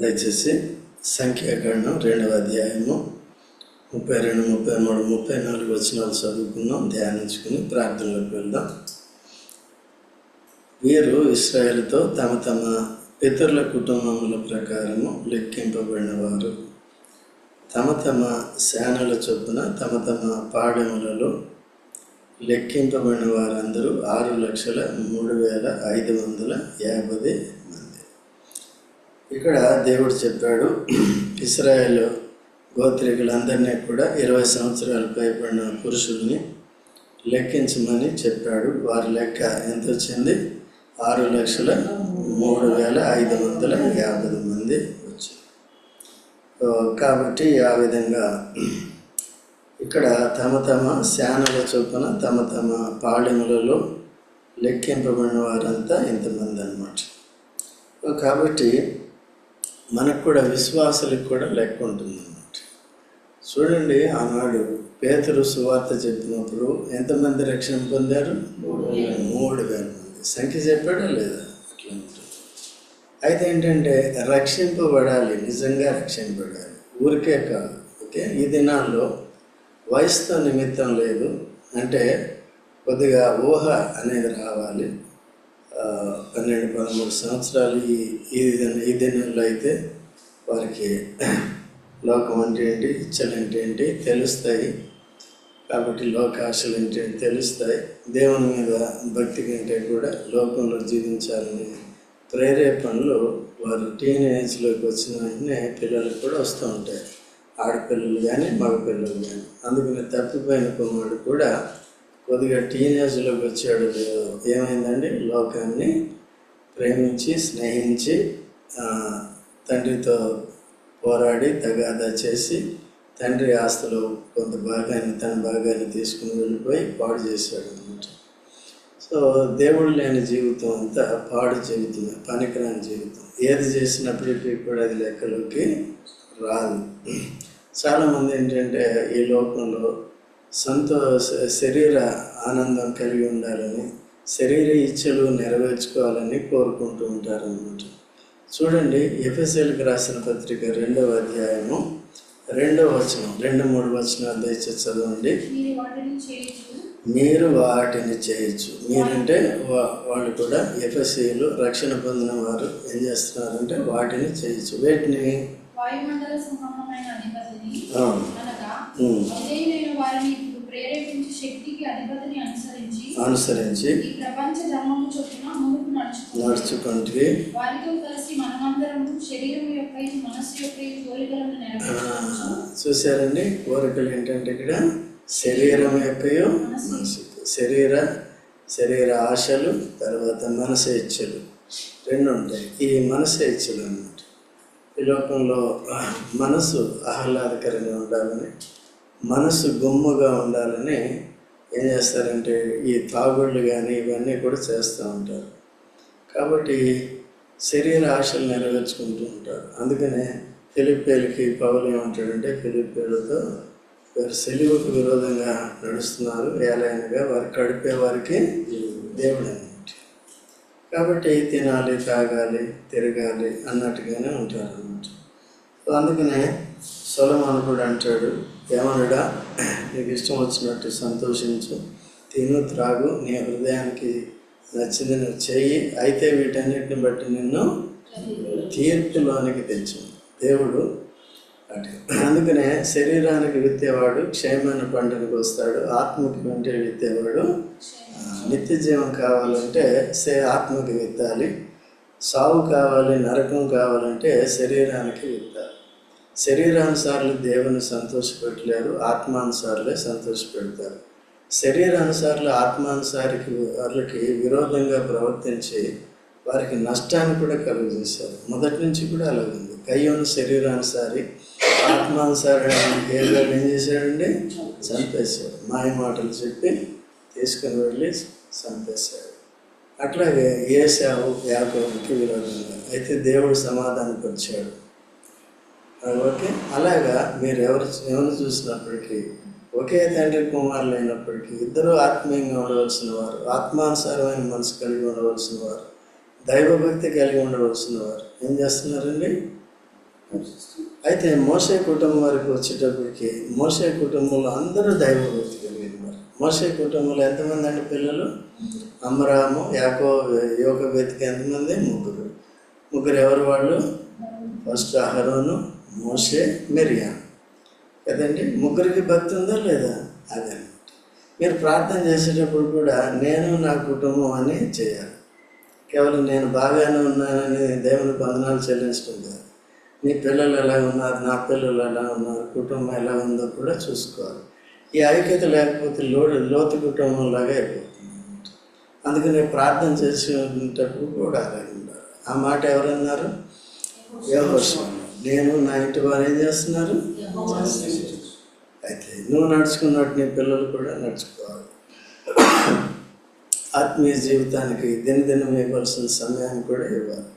దయచేసి సంఖ్యాకరణం రెండవ అధ్యాయము ముప్పై రెండు ముప్పై మూడు ముప్పై నాలుగు వచనాలు చదువుకుందాం ధ్యానించుకుని ప్రార్థనలోకి వెళ్దాం. వీరు ఇస్రాయేల్తో తమ తమ పితరుల కుటుంబముల ప్రకారము లెక్కింపబడిన వారు. తమ తమ సేనల చొప్పున తమ తమ పాడెములలో లెక్కింపబడిన వారందరూ ఆరు లక్షల మూడు వేల ఐదు వందల యాభై ఇక్కడ దేవుడు చెప్పాడు ఇస్రాయేల్ గోత్రికులందరినీ కూడా ఇరవై సంవత్సరాలు పైబడిన పురుషుల్ని లెక్కించమని చెప్పాడు. వారి లెక్క ఎంత వచ్చింది? ఆరు లక్షల మూడు వేల ఐదు వందల యాభై మంది వచ్చింది. కాబట్టి ఆ విధంగా ఇక్కడ తమ తమ శానల చొప్పున తమ తమ పాళెములలో లెక్కింపబడిన వారంతా ఇంతమంది అన్నమాట. కాబట్టి మనకు కూడా విశ్వాసులకు కూడా లెక్క ఉంటుంది అన్నమాట చూడండి ఆనాడు పేతురు సువార్త చెప్పినప్పుడు ఎంతమంది రక్షణ పొందారు? మూడు వేల మంది. సంఖ్య చెప్పాడా లేదా? అట్లా ఉంటుంది. అయితే ఏంటంటే రక్షింపబడాలి నిజంగా రక్షింపబడాలి. ఊరికే కాదు ఓకే? ఈ దినాల్లో వయసుతో నిమిత్తం లేదు. అంటే కొద్దిగా ఊహ అనేది రావాలి. పన్నెండు పదమూడు సంవత్సరాలు ఈ ఈ ఈ దినంలో అయితే వారికి లోకం అంటే ఏంటి ఇచ్చలు అంటే ఏంటి తెలుస్తాయి. కాబట్టి లోకాశలు అంటే తెలుస్తాయి. దేవుని మీద భక్తి కంటే కూడా లోకంలో జీవించాలని ప్రేరేపణలు వారు టీనేజ్లోకి వచ్చిన వెంటనే పిల్లలకు కూడా వస్తూ ఉంటాయి ఆడపిల్లలు కానీ మగపిల్లలు కానీ అందుకని తప్పిపోయిన కుమారుడు కూడా కొద్దిగా టీనేజ్లోకి వచ్చాడు ఏమైందండి లోకాన్ని ప్రేమించి స్నేహించి తండ్రితో పోరాడి తగాదా చేసి తండ్రి ఆస్తులు కొంత భాగాన్ని తన భాగాన్ని తీసుకుని వెళ్ళిపోయి పాడు చేశాడు అనమాట సో దేవుడు లేని జీవితం అంతా పాడు జీవితమే పనికిరాని జీవితం. ఏది చేసినప్పటికీ కూడా అది లెక్కలోకి రాదు. చాలామంది ఏంటంటే ఈ లోకంలో సంతోష శరీర ఆనందం కలిగి ఉండాలని శరీర ఇచ్చలు నెరవేర్చుకోవాలని కోరుకుంటూ ఉంటారు అన్నమాట చూడండి ఎఫ్ఎస్ఎల్కి రాసిన పత్రిక రెండవ అధ్యాయము రెండవ వచనం రెండు మూడు వచనాలు దయచేసి చదవండి. మీరు వాటిని చేయొచ్చు మీరంటే వా- వాళ్ళు కూడా ఎఫ్ఎస్సీలు రక్షణ పొందిన వారు ఏం చేస్తున్నారంటే వాటిని చేయొచ్చు వీటిని? వాయుమండల అనుసరించి నడుచుకుంటే యొక్క యొక్క చూసారండి కోరికలు ఏంటంటే ఇక్కడ శరీరం యొక్కయో మనసు శరీర శరీర ఆశలు తర్వాత మనసు ఇచ్చలు. రెండు ఉంటాయి. ఈ మనసు ఇచ్చలు అన్నమాట. ఈ లోకంలో మనసు ఆహ్లాదకరంగా ఉండాలని మనసు గుమ్ముగా ఉండాలని ఏం చేస్తారంటే ఈ తాగుళ్ళు కానీ ఇవన్నీ కూడా చేస్తూ ఉంటారు. కాబట్టి శరీర ఆశలు నెరవేర్చుకుంటూ ఉంటారు. అందుకనే ఫిలిప్పేలకి పౌలు ఏమంటాడంటే ఫిలిప్పేలతో వారు సెలువుకు విరోధంగా నడుస్తున్నారు. ఏలైనగా వారు కడిపే వారికి దేవుడు అనమాట కాబట్టి తినాలి తాగాలి తిరగాలి అన్నట్టుగానే ఉంటారు అన్నమాట అందుకనే సొలమాన్ కూడా అంటాడు ఏమనడా నీకు ఇష్టం వచ్చినట్టు సంతోషించు. తిను త్రాగు నీ హృదయానికి నచ్చింది నువ్వు చెయ్యి అయితే వీటన్నిటిని బట్టి నిన్ను తీర్పులోనికి తెచ్చు దేవుడు అటు. అందుకనే శరీరానికి విత్తేవాడు క్షేమైన పండుగకు వస్తాడు. ఆత్మకి వెంటే విత్తేవాడు నిత్య జీవం కావాలంటే సే ఆత్మకి విత్తాలి. సావు కావాలి నరకం కావాలంటే శరీరానికి విత్తాలి. శరీరానుసార్లు దేవుని సంతోషపెట్టలేరు ఆత్మానుసారులే సంతోషపెడతారు. శరీరానుసారులు ఆత్మానుసారికి వారికి విరోధంగా ప్రవర్తించి వారికి నష్టాన్ని కూడా కలుగజేశారు. మొదటి నుంచి కూడా అలా ఉంది. కయ్యోను శరీరానుసారి ఆత్మానుసారి ఏదో ఏం చేశాడండి? చంపేశాడు. మాయ మాటలు చెప్పి తీసుకుని వెళ్ళి చంపేశాడు. అట్లాగే ఏసావు వ్యాపారానికి విరోధంగా. అయితే దేవుడు సమాధానపరిచాడు. ఓకే. అలాగా మీరు ఎవరు ఎవరిని చూసినప్పటికీ ఒకే తండ్రి కుమారులు అయినప్పటికీ ఇద్దరు ఆత్మీయంగా ఉండవలసిన వారు ఆత్మానుసారమైన మనసు కలిగి ఉండవలసిన వారు దైవభక్తి కలిగి ఉండవలసిన వారు. ఏం చేస్తున్నారండి? అయితే మోసే కుటుంబం వరకు వచ్చేటప్పటికి మోసే కుటుంబంలో అందరూ దైవభక్తి కలిగిన వారు మోసే కుటుంబంలో ఎంతమంది అండి పిల్లలు? అమరాము యాకో యోగ బతికి ఎంతమంది? ముగ్గురు. ముగ్గురు ఎవరు వాళ్ళు? ఫస్ట్ అహరోను మోసే మిరియా. కదండి? ముగ్గురికి భక్తి ఉందా లేదా? అదే. మీరు ప్రార్థన చేసేటప్పుడు కూడా నేను నా కుటుంబం అని చేయాలి. కేవలం నేను బాగానే ఉన్నానని దేవుని బంధనాలు చెల్లించకుండా నీ పిల్లలు ఎలా ఉన్నారు? నా పిల్లలు ఎలా ఉన్నారు? కుటుంబం ఎలా ఉందో కూడా చూసుకోవాలి. ఈ ఐక్యత లేకపోతే లోటు లోతు కుటుంబం లాగా అయిపోతుంది అందుకని ప్రార్థన చేసేటప్పుడు కూడా అలాగే ఉండాలి. ఆ మాట ఎవరన్నారు? యెహోషువ. నేను నా ఇంటి వారు ఏం చేస్తున్నారు? అయితే నువ్వు నడుచుకున్నట్టు నీ పిల్లలు కూడా నడుచుకోవాలి. ఆత్మీయ జీవితానికి దినదినం ఇవ్వాల్సిన సమయాన్ని కూడా ఇవ్వాలి.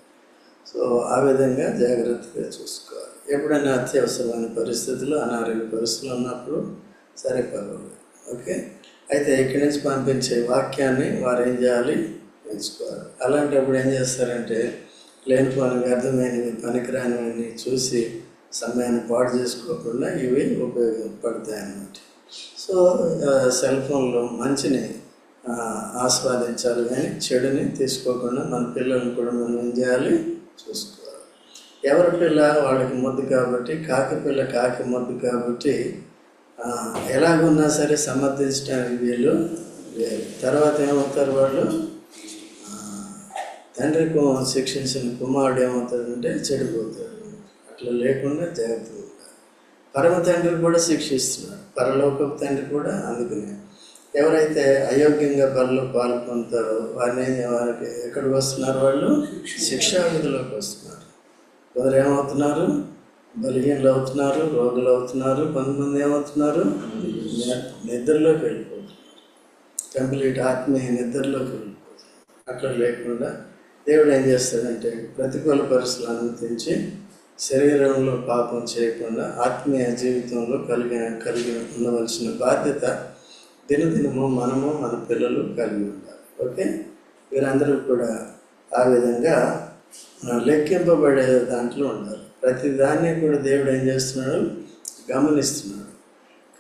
సో ఆ విధంగా జాగ్రత్తగా చూసుకోవాలి. ఎప్పుడైనా అత్యవసరమైన పరిస్థితులు అనారోగ్య పరిస్థితులు ఉన్నప్పుడు సరే పర్వాలేదు. ఓకే? అయితే ఇక్కడి నుంచి పంపించే వాక్యాన్ని వారు ఏం చేయాలి? ఎంచుకోవాలి. అలాంటప్పుడు ఏం చేస్తారంటే లేనిపోని వ్యర్థమైనవి పనికిరానివన్నీ చూసి సమయాన్ని పాడు చేసుకోకుండా ఇవి ఉపయోగపడతాయి అన్నమాట సో సెల్ ఫోన్లో మంచిని ఆస్వాదించాలి కానీ చెడుని తీసుకోకుండా మన పిల్లల్ని కూడా మనం ఏం చేయాలి? చూసుకోవాలి. ఎవరి పిల్ల వాళ్ళకి ముద్దు కాబట్టి కాకి పిల్ల కాకి ముద్దు కాబట్టి ఎలాగున్నా సరే సమర్థించడానికి వీళ్ళు లేరు తర్వాత ఏమవుతారు వాళ్ళు? తండ్రి శిక్షించిన కుమారుడు ఏమవుతాడంటే చెడిపోతాడు. అట్లా లేకుండా జాగ్రత్త పరమ తండ్రి కూడా శిక్షిస్తున్నాడు. పరలోకపు తండ్రి కూడా అందుకనే. ఎవరైతే అయోగ్యంగా బలలో పాల్గొంటారో వారిని వారికి ఎక్కడికి వస్తున్నారు వాళ్ళు? శిక్షా విధులకు వస్తున్నారు. కొందరు ఏమవుతున్నారు? బలహీనలు అవుతున్నారు రోగులు అవుతున్నారు కొంతమంది ఏమవుతున్నారు? నిద్రలోకి వెళ్ళిపోతున్నారు. కంప్లీట్ ఆత్మీయ నిద్రలోకి వెళ్ళిపోతున్నారు. అట్లా లేకుండా దేవుడు ఏం చేస్తాడంటే ప్రతికూల పరిస్థితులు అనుమతించి శరీరంలో పాపం చేయకుండా ఆత్మీయ జీవితంలో కలిగి కలిగి ఉండవలసిన బాధ్యత దినదినము మనము మన పిల్లలు కలిగి ఉండాలి. ఓకే? వీరందరూ కూడా ఆ విధంగా లెక్కింపబడే దాంట్లో ఉండాలి. ప్రతి దాన్ని కూడా దేవుడు ఏం చేస్తున్నాడు? గమనిస్తున్నాడు.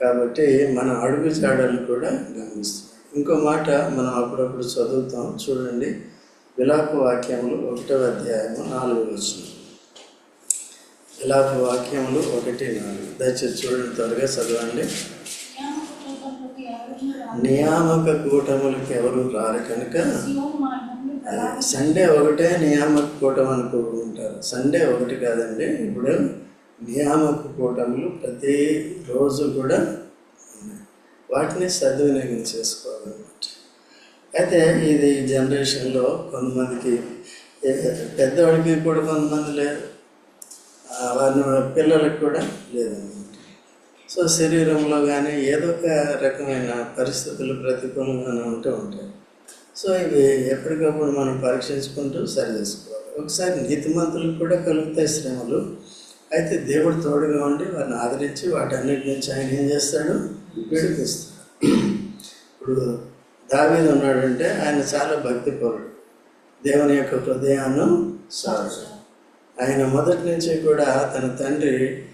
కాబట్టి మన అడుగు చాడలు కూడా గమనిస్తున్నాడు. ఇంకో మాట మనం అప్పుడప్పుడు చదువుతాం. చూడండి. విలాప వాక్యములు ఒకటవ అధ్యాయము నాలుగు వచ్చిన విలాప వాక్యములు ఒకటి నాలుగు. దయచేసి చూడండి త్వరగా చదవండి. నియామక కూటములకు రారు. ఎవరు రారు కనుక సండే ఒకటే నియామక కూటం అనుకుంటారు సండే ఒకటి కాదండి. ఇప్పుడు నియామక కూటములు ప్రతి రోజు కూడా ఉన్నాయి. వాటిని సద్వినియోగం చేసుకోవాలన్నమాట అయితే ఇది జనరేషన్లో కొంతమందికి పెద్దవాడికి కూడా కొంతమంది లేదు వారిని పిల్లలకు కూడా లేదన్నమాట. సో శరీరంలో కానీ ఏదో ఒక రకమైన పరిస్థితులు ప్రతికూలంగానే ఉంటూ ఉంటాయి. సో ఇవి ఎప్పటికప్పుడు మనం పరీక్షించుకుంటూ సరి చేసుకోవాలి ఒకసారి నీతిమంతులకు కూడా కలుగుతాయి శ్రమలు. అయితే దేవుడు తోడుగా ఉండి వారిని ఆదరించి వాటన్నిటి నుంచి ఆయన ఏం చేస్తాడు? విడిపిస్తాడు. ఇప్పుడు దావీదు ఉన్నాడంటే ఆయన చాలా భక్తిపరుడు. దేవుని యొక్క హృదయాన్ని సాగు ఆయన మొదటి నుంచి కూడా తన తండ్రి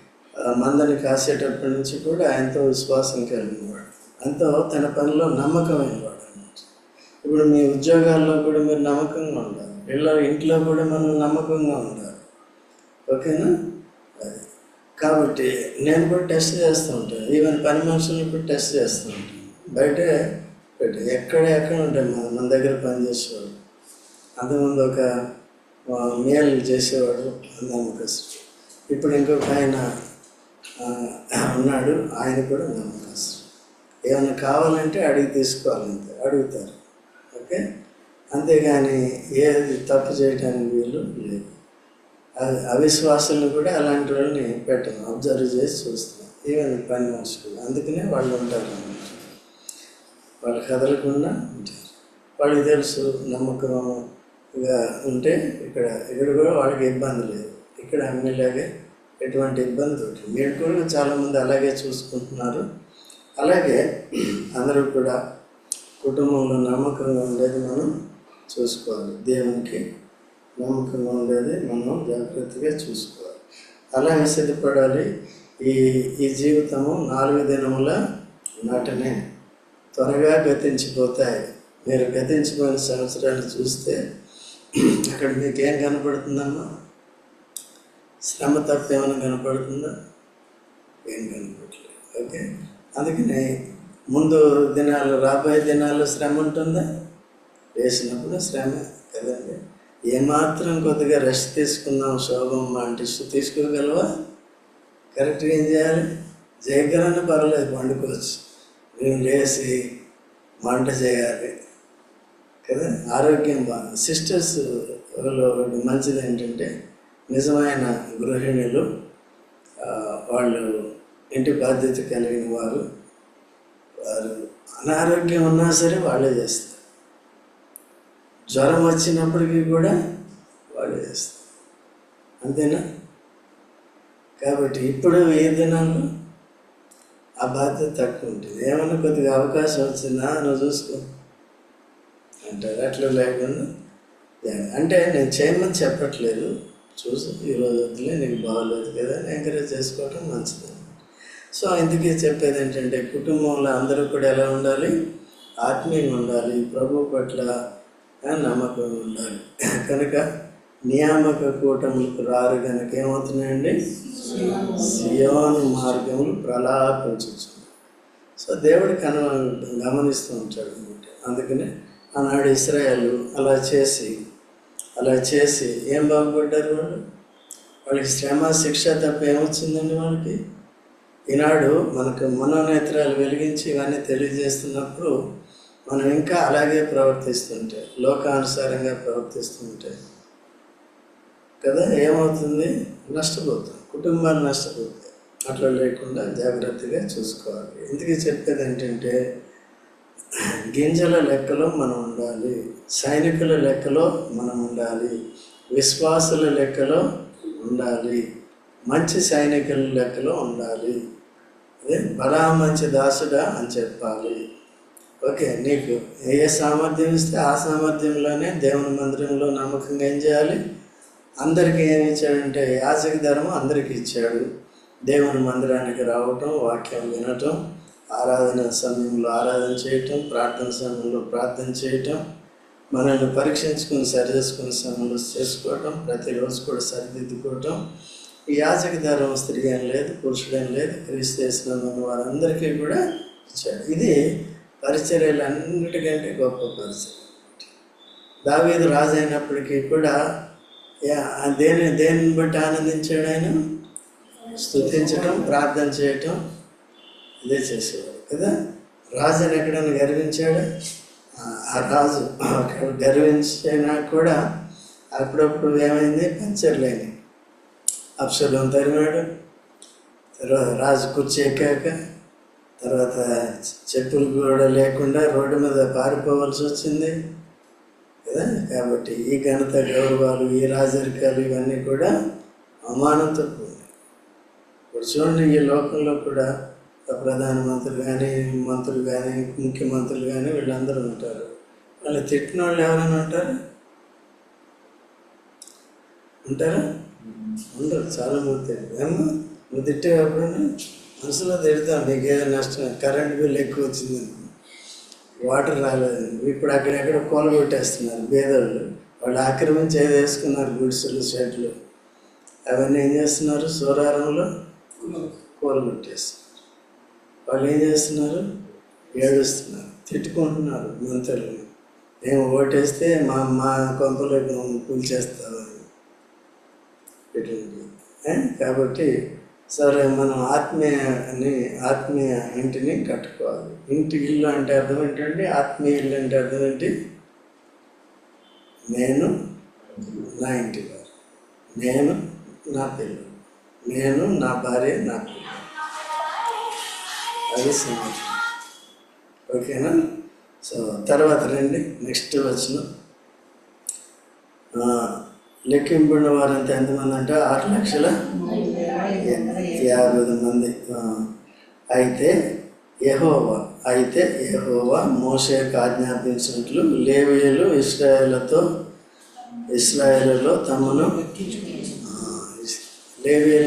మందని కాసేటప్పటి నుంచి కూడా ఆయనతో విశ్వాసం కలిగినవాడు. అంతో తన పనిలో నమ్మకమైనవాడు అన్నమాట. ఇప్పుడు మీ ఉద్యోగాల్లో కూడా మీరు నమ్మకంగా ఉండాలి. ఇళ్ళ ఇంట్లో కూడా మనం నమ్మకంగా ఉండాలి. ఓకేనా? అది. కాబట్టి నేను కూడా టెస్ట్ చేస్తూ ఉంటాను. ఈవెన్ పని మనుషులను కూడా టెస్ట్ చేస్తూ ఉంటాను. బయట పెట్టి ఎక్కడ ఎక్కడ ఉంటాయి మన మన దగ్గర పనిచేసేవాడు అంతకుముందు ఒక మేలు చేసేవాడు నమ్మకస్తుడు ఇప్పుడు ఇంకొక ఆయన ఉన్నాడు ఆయన కూడా నమ్మకస్తుడు ఏమైనా కావాలంటే అడిగి తీసుకోవాలంటే అడుగుతారు. ఓకే? అంతేగాని ఏది తప్పు చేయడానికి వీలు లేదు. అవి- అవిశ్వాసులను కూడా అలాంటి వాళ్ళని పెట్టను అబ్జర్వ్ చేసి చూస్తాను. ఈవెన్ పని మనుషులు. అందుకనే వాళ్ళు ఉంటారు. వాళ్ళు కదలకుండా ఉంటారు. వాళ్ళకి తెలుసు నమ్మకంగా ఉంటే ఇక్కడ ఇక్కడ కూడా వాళ్ళకి ఇబ్బంది లేదు. ఇక్కడ ఎమ్మెల్యేగా ఎటువంటి ఇబ్బంది ఉంటుంది మీరు కూడా చాలామంది అలాగే చూసుకుంటున్నారు. అలాగే అందరూ కూడా కుటుంబంలో నమ్మకంగా ఉండేది మనం చూసుకోవాలి. దేవునికి నమ్మకంగా ఉండేది మనం జాగ్రత్తగా చూసుకోవాలి. అలాగే సిద్ధపడాలి. ఈ ఈ జీవితము నాలుగు దినముల నాటనే. త్వరగా గతించిపోతాయి. మీరు గతించిపోయిన సంవత్సరాలు చూస్తే అక్కడ మీకేం కనపడుతుందమ్మా? శ్రమ తప్ప ఏమైనా కనపడుతుందా? ఏం కనపడలేదు ఓకే? అందుకని ముందు దినాలు రాబోయే దినాల్లో శ్రమ ఉంటుందా? వేసినప్పుడు శ్రమ కదండి. ఏమాత్రం కొద్దిగా రెస్ట్ తీసుకుందాం శోభం అంటే తీసుకోగలవా? కరెక్ట్గా ఏం చేయాలి? జయకరణ పర్వాలేదు వండుకోవచ్చు. మేము లేచి వంట చేయాలి కదా? ఆరోగ్యం బాగా సిస్టర్స్ ఒకటి మంచిది ఏంటంటే నిజమైన గృహిణులు వాళ్ళు ఇంటి బాధ్యత కలిగిన వారు వారు అనారోగ్యం ఉన్నా సరే వాళ్ళే చేస్తారు. జ్వరం వచ్చినప్పటికీ కూడా వాళ్ళే చేస్తారు. అంతేనా? కాబట్టి ఇప్పుడు ఏ దినాల్లో ఆ బాధ్యత తక్కువ ఉంటుంది. ఏమన్నా కొద్దిగా అవకాశం వచ్చిందా? నువ్వు చూసుకో. అంటారు. అట్లా లేకుండా అంటే నేను చేయమని చెప్పట్లేదు. చూసి ఈరోజు వద్దులే నీకు బాగోలేదు కదా అని ఎంకరేజ్ చేసుకోవటం మంచిది. సో ఇందుకే చెప్పేది ఏంటంటే కుటుంబంలో అందరూ కూడా ఎలా ఉండాలి? ఆత్మీయంగా ఉండాలి. ప్రభు పట్ల నమ్మకం ఉండాలి. కనుక నియామక కూటములకు రారు కనుక ఏమవుతున్నాయండి? సియోను మార్గములు ప్రలాపించచ్చు సో దేవుడు కన గమనిస్తూ ఉంటాడు అనమాట అందుకనే ఆనాడు ఇస్రాయల్ అలా చేసి అలా చేసి ఏం బాగుపడ్డారు వాళ్ళు? వాళ్ళకి శ్రమ శిక్ష తప్ప ఏమొచ్చిందండి వాళ్ళకి? ఈనాడు మనకు మనోనేత్రాలు వెలిగించి ఇవన్నీ తెలియజేస్తున్నప్పుడు మనం ఇంకా అలాగే ప్రవర్తిస్తుంటే లోకానుసారంగా ప్రవర్తిస్తుంటే కదా ఏమవుతుంది? నష్టపోతాం. కుటుంబాన్ని నష్టపోతాయి. అట్లా లేకుండా జాగ్రత్తగా చూసుకోవాలి. ఎందుకు చెప్పేది ఏంటంటే గింజల లెక్కలో మనం ఉండాలి. సైనికుల లెక్కలో మనం ఉండాలి. విశ్వాసుల లెక్కలో ఉండాలి. మంచి సైనికుల లెక్కలో ఉండాలి. అదే బలా మంచి దాసుడా అని చెప్పాలి. ఓకే నీకు ఏ సామర్థ్యం ఇస్తే ఆ సామర్థ్యంలోనే దేవుని మందిరంలో నమ్మకంగా ఏం చేయాలి? అందరికీ ఏమి ఇచ్చాడంటే యాజక ధర్మం అందరికీ ఇచ్చాడు. దేవుని మందిరానికి రావటం వాక్యం వినటం ఆరాధన సమయంలో ఆరాధన చేయటం ప్రార్థన సమయంలో ప్రార్థన చేయటం మనల్ని పరీక్షించుకుని సరి చేసుకునే సమయంలో చేసుకోవటం ప్రతిరోజు కూడా సరిదిద్దుకోవటం. ఈ యాజక ధర్మం స్త్రీ అని లేదు పురుషుడేం లేదు క్రీస్తు వారందరికీ కూడా ఇచ్చాడు. ఇది పరిచర్యలు అన్నిటికంటే గొప్ప పరిచర్య. దావీదు రాజు అయినప్పటికీ కూడా దేని దేనిని బట్టి ఆనందించాడు ఆయన? స్తుతించటం ప్రార్థన చేయటం ఇదే చేసేవాడు కదా? రాజుని ఎక్కడైనా గర్వించాడు? ఆ రాజు అక్కడ గర్వించినా కూడా అప్పుడప్పుడు ఏమైంది? పంచర్లేని అప్సలం తరిమాడు తర్వాత రాజు కుర్చీ ఎక్కాక తర్వాత చెప్పులు కూడా లేకుండా రోడ్డు మీద పారిపోవాల్సి వచ్చింది. కదా? కాబట్టి ఈ ఘనత గౌరవాలు ఈ రాజరికాలు ఇవన్నీ కూడా అవమానంతో కూడినవి. ఇప్పుడు చూడండి ఈ లోకంలో కూడా ప్రధానమంత్రులు కానీ మంత్రులు కానీ ముఖ్యమంత్రులు కానీ వీళ్ళందరూ ఉంటారు. వాళ్ళు తిట్టిన వాళ్ళు ఎవరైనా ఉంటారు? ఉంటారా? ఉండరు చాలా మంది ఏమో నువ్వు తిట్టేటప్పుడు మనసులో తిడతాం నీకు నష్టం కరెంట్ బిల్ ఎక్కువ వచ్చిందని. వాటర్ రాలేదు. ఇప్పుడు అక్కడెక్కడ కోల కొట్టేస్తున్నారు వాళ్ళు ఆక్రమించి ఏది వేసుకున్నారు గుడిసెలు షెడ్లు. అవన్నీ ఏం చేస్తున్నారు? సూరారంలో కూల కొట్టేస్తున్నారు. వాళ్ళు ఏం చేస్తున్నారు? ఏడుస్తున్నారు. తిట్టుకుంటున్నారు మంత్రులు. మేము ఓటేస్తే మా మా కొంపలో కూల్చేస్తామని. ఇటువంటి కాబట్టి సరే మనం ఆత్మీయని ఆత్మీయ ఇంటిని కట్టుకోవాలి. ఇంటి ఇల్లు అంటే అర్థం ఏంటంటే ఆత్మీయ ఇల్లు అంటే అర్థం ఏంటి? నేను నా ఇంటి వారు. నేను నా పిల్లలు. నేను నా భార్య నా పిల్లలు అది సంగతి ఓకేనా? సో తర్వాత రండి. నెక్స్ట్ వచ్చిన లెక్కింపున్న వారంతా ఎంతమంది అంటే? ఆరు లక్షల యాభై మంది అయితే ఎహోవా అయితే ఎహోవా మోసేకు ఆజ్ఞాపించినట్లు లేవీయులు ఇస్రాయేళ్ళతో ఇస్రాయేళ్ళలో తమను ఆ,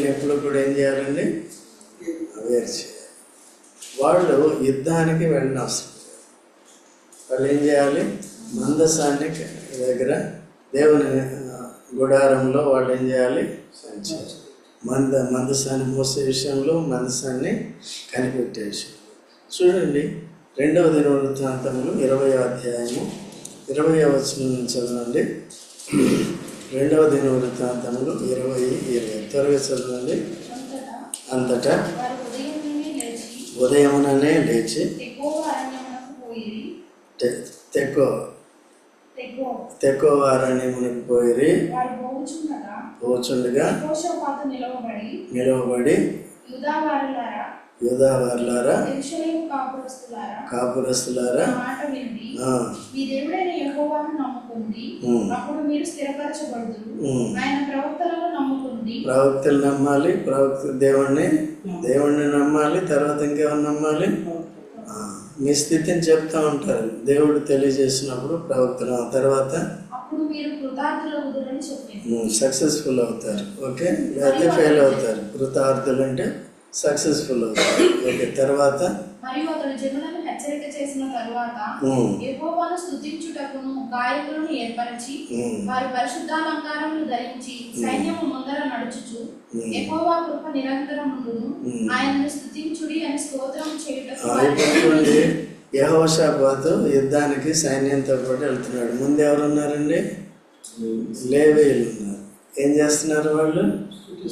ఎప్పుడు కూడా ఏం చేయాలండి? వేరు చేయాలి. వాళ్ళు యుద్ధానికి వెళ్ళిన వాళ్ళు ఏం చేయాలి? మందసాన్ని దగ్గర దేవుని గుడారంలో వాళ్ళు ఏం చేయాలి? సంచారం మంద మందసాన్ని మోసే విషయంలో మందసాన్ని కనిపెట్టే విషయం చూడండి రెండవ దిన వృత్తాంతములు ఇరవై అధ్యాయము ఇరవై వచనం నుంచి చదవండి. రెండవ దిన వృత్తాంతములు ఇరవై ఇరవై. త్వరగా చదవండి. అంతటా ఉదయముననే లేచి తెక్కో తెక్కో. అరణ్యమునికి పోయి కూర్చుండగా నిలవబడి యూదావారులారా కాపురస్తులారా కాపురస్తులారా నా మాట వినండి. ఆ, మీ దేవుడైన యెహోవాను నమ్ముకుంది ఉమ్, అప్పుడు మీరు స్థిరపరచబడుదురు. ఉమ్. ఆయన ప్రవక్తలను నమ్ముకుంది ప్రవక్తలు నమ్మాలి ప్రవక్త దేవుణ్ణి దేవుణ్ణి నమ్మాలి తర్వాత ఇంకెవరు నమ్మాలి? మీ స్థితిని చెప్తా ఉంటారు. దేవుడు తెలియజేసినప్పుడు ప్రవక్తలు తర్వాత మీరు కృతార్థులవుదురని సక్సెస్ఫుల్ అవుతారు. ఓకే లేకపోతే ఫెయిల్ అవుతారు. కృతార్థులు అంటే సక్సెస్ఫుల్ అవుతారు. ఓకే తర్వాత మరియు అతడు జనులను హెచ్చరిక చేసిన తరువాత ఉమ్, యెహోవాను స్తుతించుటకును గాయకులను ఏర్పరిచి వారి పరిశుద్ధాలంకారములు ధరించి సైన్యము ముందర నడుచుచు ఉమ్. యెహోవా కృప నిరంతరం ఉండును ఉమ్. ఆయనను స్తుతించుడి అని స్తోత్రం చేయుటకు ఆ, యహోషాబాతు యుద్ధానికి సైన్యంతో పాటు వెళ్తున్నాడు. ముందు ఎవరు ఉన్నారండి లేవేలు ఉన్నారు ఏం చేస్తున్నారు వాళ్ళు?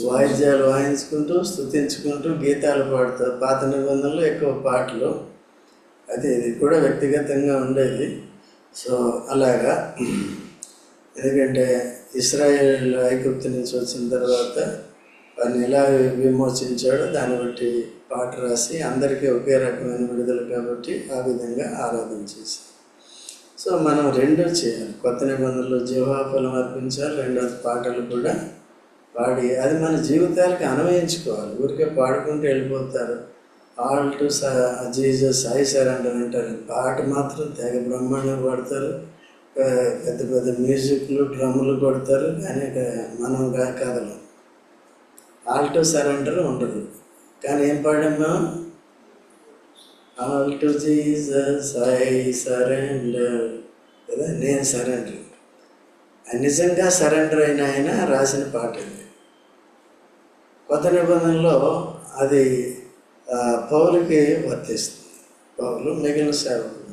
వాయిద్యాలు వాయించుకుంటూ స్తుతించుకుంటూ గీతాలు పాడుతారు పాత నిబంధనలు ఎక్కువ పాటలు. అది ఇది కూడా వ్యక్తిగతంగా ఉండేది. సో అలాగా. ఎందుకంటే ఇస్రాయేల్ ఐగుప్తు నుంచి వచ్చిన తర్వాత వారిని ఎలా విమోచించాడో దాన్ని బట్టి పాట రాసి అందరికీ ఒకే రకమైన విడుదల కాబట్టి ఆ విధంగా ఆరాధించేసి సో మనం రెండో చేయాలి. కొత్త నిబంధనలు జీవాఫలం అర్పించాలి. రెండోది పాటలు కూడా పాడి అది మన జీవితాలకు అన్వయించుకోవాలి. ఊరికే పాడుకుంటూ వెళ్ళిపోతారు. ఆల్ టు జీజస్ సాయి సార్ అంటారు. పాట మాత్రం తెగ బ్రహ్మాండంగా పాడతారు. పెద్ద పెద్ద మ్యూజిక్లు డ్రమ్ములు కొడతారు. కానీ మనం కదలం ఆల్ టు సరెండర్ ఉండదు కానీ ఏం పాడమ్మా all to Jesus I surrender కదా? నేను సరెండర్ నిజంగా సరెండర్ అయిన ఆయన రాసిన పాట ఇది. కొత్త నిబంధనలో అది పౌలకి పౌలుకి వర్తిస్తుంది. పౌలు మిగిలిన సేవకులు.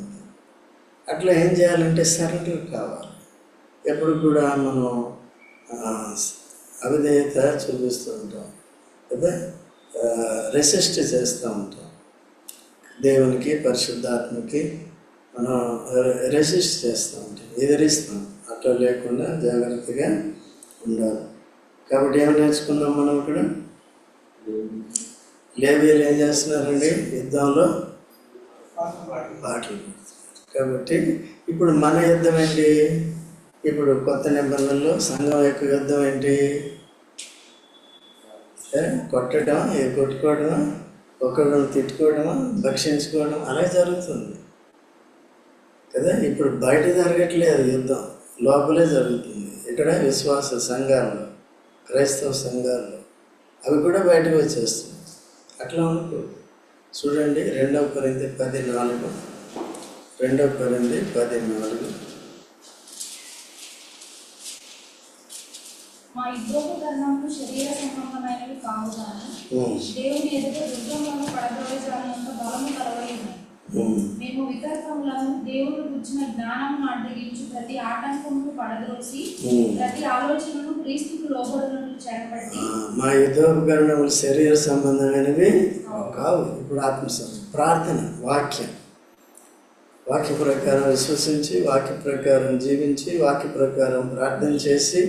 అట్లా ఏం చేయాలంటే సరెండర్ కావాలి. ఎప్పుడు కూడా మనం అవిధేయత చూపిస్తూ ఉంటాం. కదా? రెసిస్ట్ చేస్తూ ఉంటాం. దేవునికి పరిశుద్ధాత్మకి మనం రెసిస్ట్ చేస్తూ ఉంటాం ఎదిరిస్తాం. అట్లా లేకుండా జాగ్రత్తగా ఉండాలి. కాబట్టి ఏం నేర్చుకున్నాం మనం ఇక్కడ? లేబీలు ఏం చేస్తున్నారండి? యుద్ధంలో పాటలు కాబట్టి ఇప్పుడు మన యుద్ధం ఏంటి? ఇప్పుడు కొత్త నిబంధనలు సంఘం యొక్క యుద్ధం ఏంటి? కొట్టడం ఏ కొట్టుకోవడం ఒకరిని తిట్టుకోవడం భక్షించుకోవడం అలా జరుగుతుంది. కదా? ఇప్పుడు బయట జరగట్లేదు యుద్ధం. లోపలే జరుగుతుంది. ఇక్కడ విశ్వాస సంఘాల్లో క్రైస్తవ సంఘాల్లో. అవి కూడా బయటకు వచ్చేస్తుంది అట్లా అనుకో చూడండి రెండవ పరింది పది నాలుగు. రెండవ పరింది పది నాలుగు. మా యుద్ధోపకరణములు శరీర సంబంధమైనవి కావు కానీ దేవుని ఎదుట దుర్గములను బలము కలవై ఉన్నాయి ఉమ్, మేము దేవుడు జ్ఞానమును అడ్డగించు ప్రతి ఆటంకమును పడద్రోసి ఉమ్. ప్రతి ఆలోచనను క్రీస్తుకు చేరబట్టి మా యుద్ధోపకరణములు శరీర సంబంధమైనవి కావు. ఇప్పుడు ఆత్మ ప్రార్థన వాక్యం. వాక్య ప్రకారం విశ్వసించి వాక్య ప్రకారం జీవించి వాక్య ప్రకారం ప్రార్థన చేసి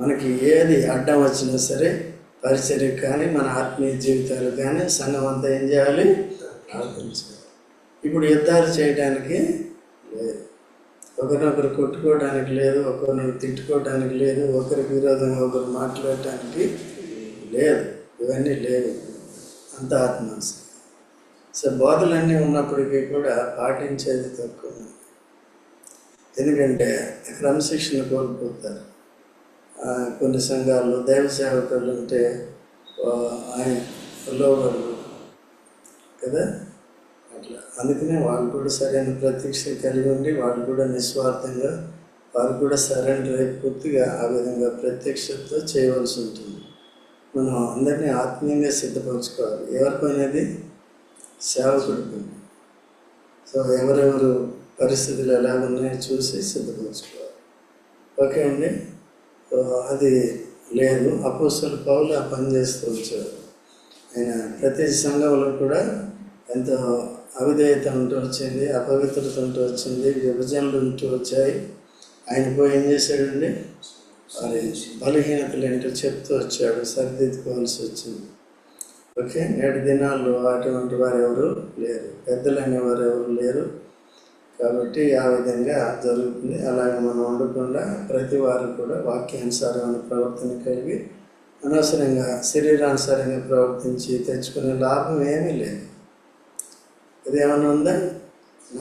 మనకి ఏది అడ్డం వచ్చినా సరే పరిచర్య కానీ మన ఆత్మీయ జీవితాలు కానీ సంఘం అంతా ఏం చేయాలి? ప్రార్థించాలి. ఇప్పుడు యుద్ధాలు చేయడానికి లేదు. ఒకరినొకరు కొట్టుకోవడానికి లేదు ఒకరినొకరు తిట్టుకోవడానికి లేదు ఒకరికి విరోధంగా ఒకరు మాట్లాడటానికి లేదు. ఇవన్నీ లేవు. అంత ఆత్మ సో బోధలన్నీ ఉన్నప్పటికీ కూడా పాటించేది తక్కువ. ఎందుకంటే క్రమశిక్షణ కోల్పోతారు. కొన్ని సంఘాల్లో దైవ సేవకులు ఉంటే ఆయన లోబడరు కదా? అట్లా. అందుకనే వాళ్ళు కూడా సరైన ప్రత్యక్ష కలిగి ఉండి వాళ్ళు కూడా నిస్వార్థంగా వారు కూడా సరెండర్ అయి పూర్తిగా ఆ విధంగా ప్రత్యక్షతతో చేయవలసి ఉంటుంది. మనం అందరినీ ఆత్మీయంగా సిద్ధపరచుకోవాలి. ఎవరికనేది? సేవకుడికి. సో ఎవరెవరు పరిస్థితులు ఎలా ఉన్నాయో చూసి సిద్ధపరచుకోవాలి. ఓకే అండి? అది లేదు. అపోస్తుల పౌలు ఆ పని చేస్తూ వచ్చారు. ఆయన ప్రతి సంఘంలో కూడా ఎంతో అవిధేయత ఉంటూ వచ్చింది అపవిత్రత ఉంటూ వచ్చింది విభజనలు ఉంటూ వచ్చాయి. ఆయన పోయి ఏం చేశాడండి? వారి బలహీనతలు ఏంటో చెప్తూ వచ్చాడు సరిదిద్దుకోవాల్సి వచ్చింది. ఓకే నేటి దినాల్లో అటువంటి వారు ఎవరు లేరు. పెద్దలు అనేవారు ఎవరు లేరు. కాబట్టి ఆ విధంగా జరుగుతుంది. అలాగే మనం ఉండకుండా ప్రతి వారు కూడా వాక్యానుసారమైన ప్రవర్తన కలిగి అనవసరంగా శరీరానుసారంగా ప్రవర్తించి తెచ్చుకునే లాభం ఏమీ లేదు. ఇదేమైనా ఉందా?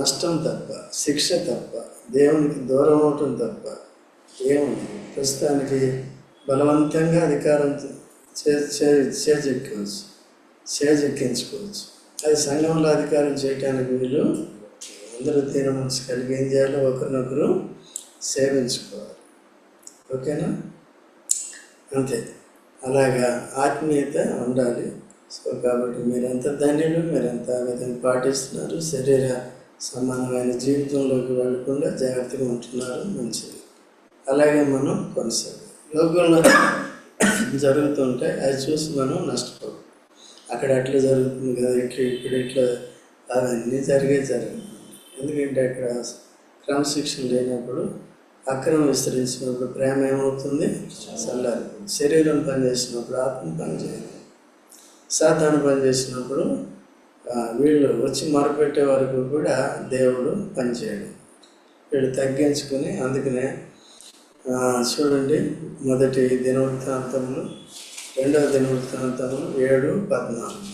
నష్టం తప్ప శిక్ష తప్ప దేవునికి దూరం అవటం తప్ప ఏముంది? ప్రస్తుతానికి బలవంతంగా అధికారం చే చే- చేజెక్కవచ్చు చేజెక్కించుకోవచ్చు. అది సంఘంలో అధికారం చేయటానికి వీలు అందరూ దీన మనసు కలిగి ఏం చేయాలో ఒకరినొకరు సేవించుకోవాలి. ఓకేనా? అంతే. అలాగా ఆత్మీయత ఉండాలి. సో కాబట్టి మీరెంత ధన్యులు మీరెంత విధంగా పాటిస్తున్నారు శరీర సమానమైన జీవితంలోకి వెళ్ళకుండా జాగ్రత్తగా ఉంటున్నారు మంచిది. అలాగే మనం కొనసాగాలి. లోకంలో జరుగుతుంటే అది చూసి మనం నష్టపోం అక్కడ అట్లా జరుగుతుంది కదా ఇక్కడ ఇక్కడ ఇట్లా అవన్నీ జరిగే జరగదు ఎందుకంటే అక్కడ క్రమశిక్షణ లేనప్పుడు అక్రమం విస్తరించినప్పుడు ప్రేమ ఏమవుతుంది? చల్లాలి శరీరం పనిచేసినప్పుడు ఆత్మ పనిచేయాలి సాధారణ పనిచేసినప్పుడు వీళ్ళు వచ్చి మొరపెట్టే వరకు కూడా దేవుడు పనిచేయడు. వీళ్ళు తగ్గించుకుని అందుకనే చూడండి మొదటి దినవృత్తాంతములు రెండవ దినవృత్తాంతములు ఏడు పద్నాలుగు.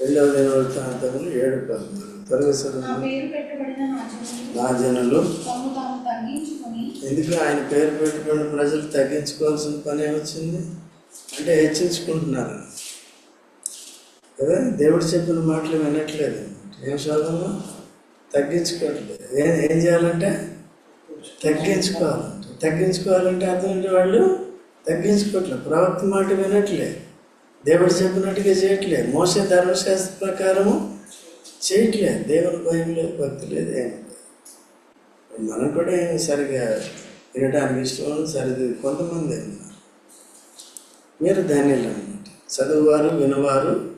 రెండవ దినవృత్తాంతములు ఏడు పద్నాలుగు. నా జనులు ఎందుకు ఆయన పేరు పెట్టుకుని ప్రజలు తగ్గించుకోవాల్సిన పని ఏమొచ్చింది? అంటే హెచ్చించుకుంటున్నారు. కదా దేవుడు చెప్పిన మాటలు వినట్లేదు. ఏం శోధనలో తగ్గించుకోవట్లేదు. ఏం ఏం చేయాలంటే తగ్గించుకోవాలంటే. తగ్గించుకోవాలంటే ఏంటి వాళ్ళు? తగ్గించుకోవట్లేదు. ప్రవక్త మాట వినట్లే. దేవుడు చెప్పినట్టుగా చేయట్లే. మోసే ధర్మశాస్త్ర ప్రకారము చేయట్లేదు దేవుని భయం లేదు భక్తి లేదు. ఏం మనం కూడా ఏమి సరిగా వినడానికి ఇష్టం సరిది కొంతమంది ఉన్నారు. మీరు ధన్యులు అన్నమాట. చదువువారు వినవారు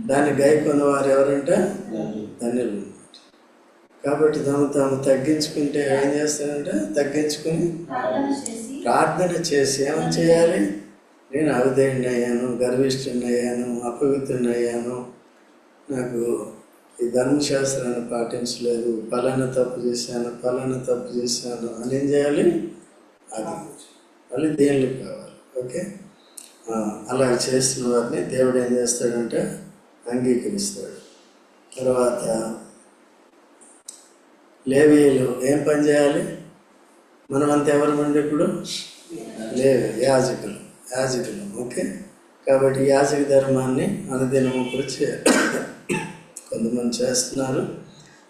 దాన్ని గాయకున్నవారు ఎవరంటే ధన్యులు అన్నమాట. కాబట్టి తమ తాము తగ్గించుకుంటే ఏం చేస్తారంటే తగ్గించుకుని ప్రార్థన చేసి ఏమని చేయాలి? నేను అవిధేయుని అయ్యాను గర్విష్ఠుని అయ్యాను అపవిత్రుని అయ్యాను నాకు ఈ ధర్మశాస్త్రాన్ని పాటించలేదు పలానా తప్పు చేశాను పలానా తప్పు చేశాను అని ఏం చేయాలి? అది. మళ్ళీ దేనిలో కావాలి? ఓకే? అలా చేస్తున్న వారిని దేవుడు ఏం చేస్తాడంటే అంగీకరిస్తాడు. తర్వాత లేవీలు ఏం పని చేయాలి? మనమంతా ఎవరు ఇప్పుడు? లేవు యాజకులు యాజకులు ఓకే? కాబట్టి యాజక ధర్మాన్ని అనుదినము కూడా చేయాలి. కొంతమంది చేస్తున్నారు.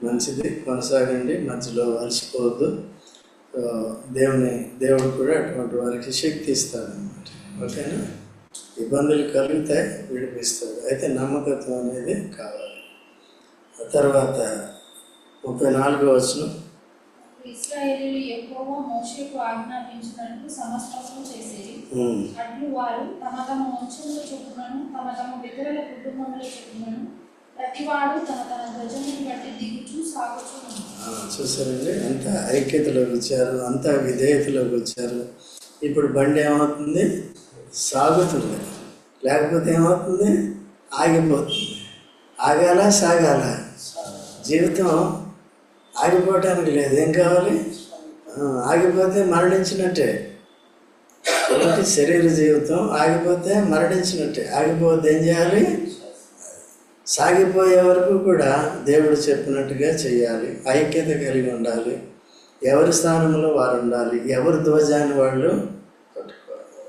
మంచిది కొనసాగండి మధ్యలో అలసిపోవద్దు. దేవుని దేవుడు కూడా అటువంటి వారికి శక్తి ఇస్తాడనమాట ఓకేనా? ఇబ్బందులు కలిగితే విడిపిస్తాడు. అయితే నమ్మకత్వం అనేది కావాలి. ఆ తర్వాత ముప్పై నాలుగో వచనం. ఇస్రాయేలీలు ఎక్కువ మోషేకు ఆజ్ఞాపించినట్లు సమస్తము చేసేది. అట్లు వారు తమ తమ వంశముల చొప్పునను తమ తమ పితరుల కుటుంబముల చొప్పునను ప్రతివాడు తన తన ధ్వజమును బట్టి దిగుచూ సాగుచూ చూసారండి? అంత ఐక్యతలోకి వచ్చారు అంతా విధేయతలోకి వచ్చారు. ఇప్పుడు బండి ఏమవుతుంది? సాగుతుంది. లేకపోతే ఏమవుతుంది? ఆగిపోతుంది. ఆగాల సాగాల? జీవితం ఆగిపోవటానికి లేదు. ఏం కావాలి? ఆగిపోతే మరణించినట్టే. ఒకటి శరీర జీవితం ఆగిపోతే మరణించినట్టే. ఆగిపోతే ఏం చేయాలి? సాగిపోయే వరకు కూడా దేవుడు చెప్పినట్టుగా చేయాలి ఐక్యత కలిగి ఉండాలి. ఎవరి స్థానంలో వారు ఉండాలి. ఎవరు ధ్వజాన్ని వాళ్ళు పట్టుకోవాలి.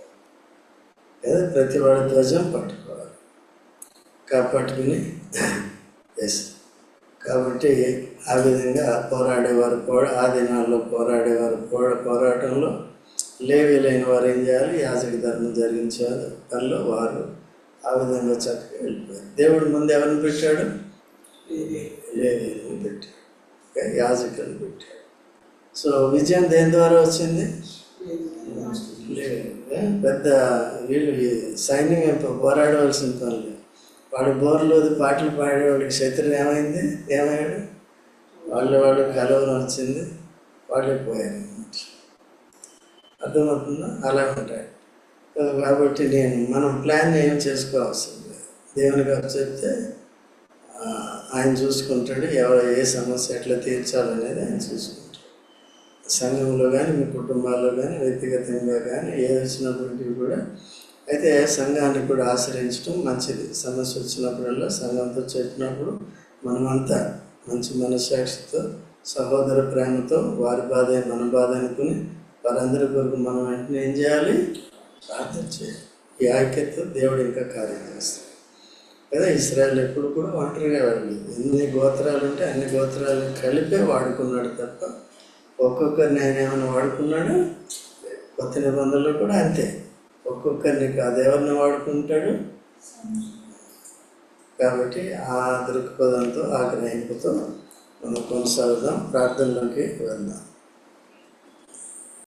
ఏ? ప్రతి వాళ్ళ ధ్వజం పట్టుకోవాలి. పట్టుకుని ఎస్ కాబట్టి ఆ విధంగా పోరాడేవారు పోరా ఆ దినాల్లో పోరాడేవారు పోరా పోరాటంలో లేవి లేని వారు ఏం చేయాలి? యాజక ధర్మం జరిగించారు పనిలో వారు ఆ విధంగా చక్కగా వెళ్ళిపోయారు. దేవుడు ముందు ఎవరిని పెట్టాడు? లేవీని పెట్టాడు. యాజకులను పెట్టాడు. సో విజయం దేని ద్వారా వచ్చింది? పెద్ద వీళ్ళు సైన్యం పోరాడవలసిన పనులు. వాడు బోర్లు పాటలు పాడేవాడికి శత్రులు ఏమైంది? ఏమయ్యాడు? వాళ్ళు వాళ్ళు కలవరం వచ్చింది. వాళ్ళే పోయారు అర్థమవుతుందా? అలా ఉంటాయి కాబట్టి నేను మనం ప్లాన్ ఏం చేసుకోవాల్సింది? దేవుని గారు చెప్తే ఆయన చూసుకుంటాడు ఎవరు ఏ సమస్య ఎట్లా తీర్చాలనేది ఆయన చూసుకుంటాడు. సంఘంలో కానీ మీ కుటుంబాల్లో కానీ వ్యక్తిగతంగా కానీ ఏది వచ్చినప్పటికీ కూడా అయితే సంఘాన్ని కూడా ఆశ్రయించడం మంచిది. సమస్య వచ్చినప్పుడల్లా సంఘంతో చెప్పినప్పుడు మనమంతా మంచి మనస్సాక్షితో సహోదర ప్రేమతో వారి బాధ మన బాధ అనుకుని వారందరి కొరకు మనం వెంటనే ఏం చేయాలి? ప్రార్థన చేయాలి ఈ ఐక్యత దేవుడు ఇంకా కార్యం చేస్తాడు. కదా ఇస్రాయల్ ఎప్పుడు కూడా ఒంటరిగా వెళ్ళలేదు ఎన్ని గోత్రాలు ఉంటే అన్ని గోత్రాలు కలిపే వాడుకున్నాడు తప్ప ఒక్కొక్కరిని ఆయన ఏమైనా వాడుకున్నాడు? కొత్త నిబంధనలు కూడా అంతే. ఒక్కొక్కరిని కాదేవరిని వాడుకుంటాడు? కాబట్టి ఆ దృక్పథంతో ఆ గ్రహింపుతో మనం కొనసాగుదాం. ప్రార్థనలోకి వెళ్దాం.